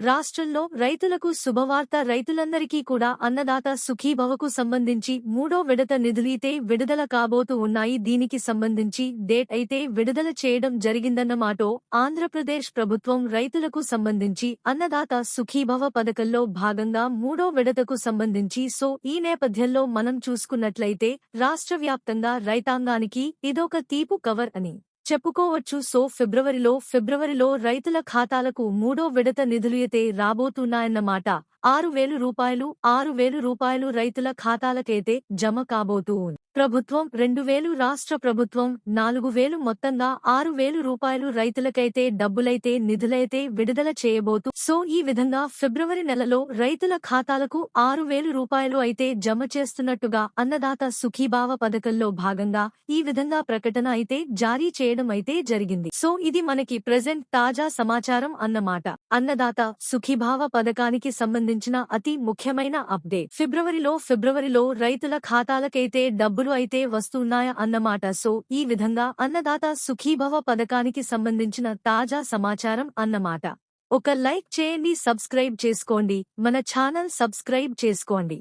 రాష్ట్రంలో రైతులకు శుభవార్త రైతులందరికీ కూడా అన్నదాత సుఖీభవకు సంబంధించి మూడో విడత నిధులైతే విడుదల కాబోతూ ఉన్నాయి. దీనికి సంబంధించి డేట్ అయితే విడుదల చేయడం జరిగిందన్నమాటో ఆంధ్రప్రదేశ్ ప్రభుత్వం రైతులకు సంబంధించి అన్నదాత సుఖీభవ పథకంలో భాగంగా మూడో విడతకు సంబంధించి సో ఈ నేపథ్యంలో మనం చూసుకున్నట్లయితే రాష్ట్ర వ్యాప్తంగా రైతాంగానికి ఇదొక తీపు కవర్ అని చెప్పుకోవచ్చు. సో ఫిబ్రవరిలో ఫిబ్రవరిలో రైతుల ఖాతాలకు మూడో విడత నిధులైతే రాబోతున్నాయన్నమాట ఆరు వేలు రూపాయలు ఆరు వేలు రూపాయలు రైతుల ఖాతాలకైతే జమ కాబోతూ ఉంది. ప్రభుత్వం రెండు వేలు రాష్ట్ర ప్రభుత్వం నాలుగు వేలు మొత్తంగా ఆరు వేలు రూపాయలు రైతులకైతే డబ్బులైతే నిధులైతే విడుదల చేయబోతూ సో ఈ విధంగా ఫిబ్రవరి నెలలో రైతుల ఖాతాలకు ఆరు వేలు రూపాయలు అయితే జమ చేస్తున్నట్టుగా అన్నదాత సుఖీభావ పథకంలో భాగంగా ఈ విధంగా ప్రకటన అయితే జారీ చేయడం అయితే జరిగింది. సో ఇది మనకి ప్రెజెంట్ తాజా సమాచారం అన్నమాట. అన్నదాత సుఖీభావ పథకానికి సంబంధించి సంబంధించిన అతి ముఖ్యమైన అప్డేట్. ఫిబ్రవరిలో ఫిబ్రవరిలో రైతుల ఖాతాలకైతే డబ్బులు అయితే వస్తున్నాయా అన్నమాట సో ఈ విధంగా అన్నదాత సుఖీభవ పథకానికి సంబంధించిన తాజా సమాచారం అన్నమాట ఒక లైక్ చేయండి సబ్స్క్రైబ్ చేసుకోండి. మన ఛానల్ సబ్స్క్రైబ్ చేసుకోండి.